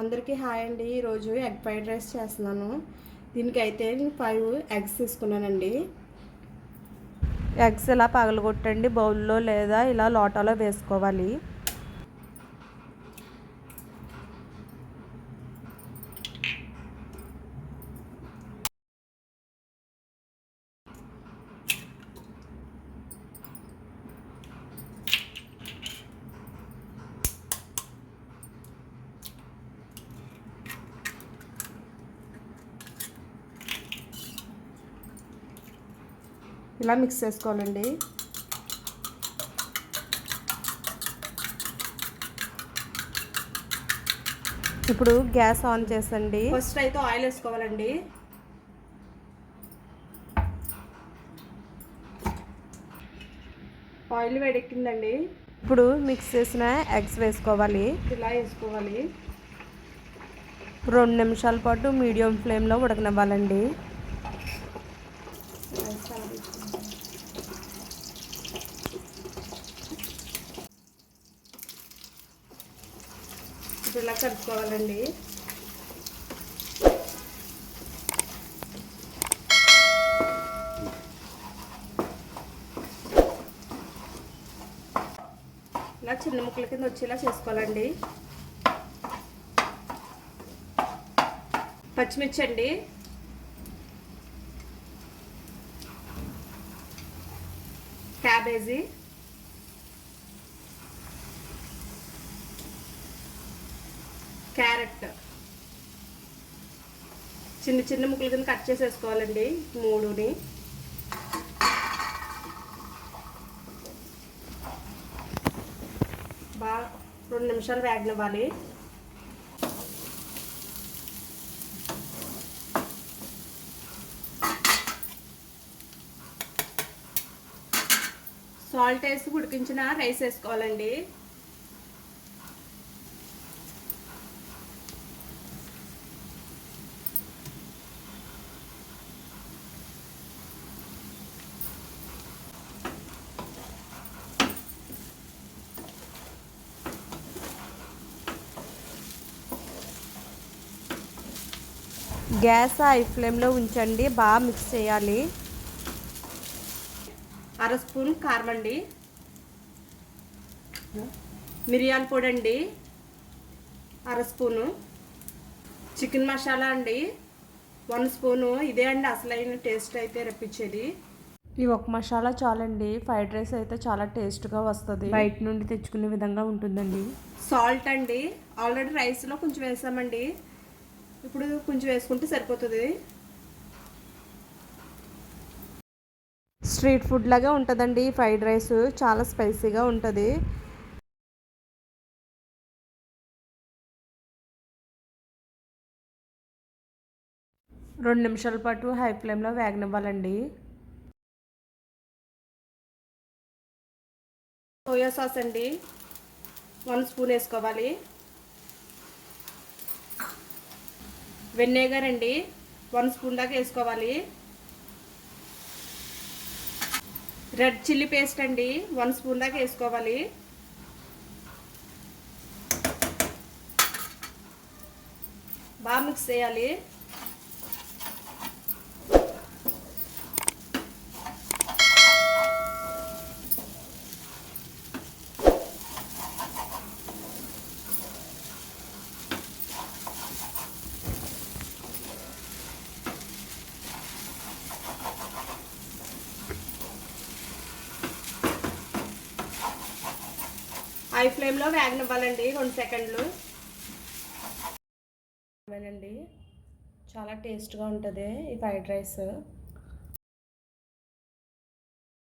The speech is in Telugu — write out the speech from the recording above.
అందరికీ హాయ్ అండి. ఈరోజు ఎగ్ ఫ్రైడ్ రైస్ చేస్తున్నాను. దీనికైతే నేను ఫైవ్ ఎగ్స్ తీసుకున్నానండి. ఎగ్స్ ఇలా పగలగొట్టండి? బౌల్లో లేదా ఇలా లోటాలో వేసుకోవాలి. ఇలా మిక్స్ చేసుకోవాలండి. ఇప్పుడు గ్యాస్ ఆన్ చేసండి. ఫస్ట్ అయితే ఆయిల్ వేసుకోవాలండి. ఆయిల్ వేడెక్కిందండి. ఇప్పుడు మిక్స్ చేసిన ఎగ్స్ వేసుకోవాలి. ఇలా వేసుకోవాలి. రెండు నిమిషాల పాటు మీడియం ఫ్లేమ్లో ఉడకనివ్వాలండి. ఇది ఇలా కలుపుకోవాలండి ఇలా చిన్న ముక్కల కింద వచ్చేలా చేసుకోవాలండి. పచ్చిమిర్చి అండి క్యాబేజీ. క్యారెట్. చిన్న చిన్న ముక్కలు కింద కట్ చేసేసుకోవాలండి మూడుని. బాగా రెండు నిమిషాలు వేగనివ్వాలి. సాల్ట్ వేసి ఉడికించిన రైస్ వేసుకోవాలండి. గ్యాస్ హై ఫ్లేమ్లో ఉంచండి బాగా మిక్స్ చేయాలి. అర స్పూన్ కారం అండి. మిరియాల పొడి అండి. అర స్పూను. చికెన్ మసాలా అండి. One spoon. ఇదే అండి అసలైన టేస్ట్ అయితే రప్పించేది. ఈ ఒక మసాలా చాలండి. ఫ్రైడ్ రైస్ అయితే చాలా టేస్ట్గా వస్తుంది. బయట నుండి తెచ్చుకునే విధంగా ఉంటుందండి. సాల్ట్ అండి. ఆల్రెడీ రైస్లో కొంచెం వేసామండి. ఇప్పుడు కొంచెం వేసుకుంటే సరిపోతుంది. స్ట్రీట్ ఫుడ్ లాగా ఉంటుందండి. ఈ ఫ్రైడ్ రైస్ చాలా స్పైసీగా ఉంటుంది. రెండు నిమిషాల పాటు హై ఫ్లేమ్లో వేగనివ్వాలండి. సోయా సాస్ అండి. వన్ స్పూన్ వేసుకోవాలి. వెన్నెగర్ అండి. వన్ స్పూన్ దాకా వేసుకోవాలి. రెడ్ చిల్లీ పేస్ట్ అండి. వన్ స్పూన్ దాకా వేసుకోవాలి. బాగా మిక్స్ చేయాలి. హై ఫ్లేమ్లో వేగనివ్వాలండి రెండు సెకండ్లు. అండి చాలా టేస్ట్గా ఉంటుంది ఈ ఫ్రైడ్ రైస్.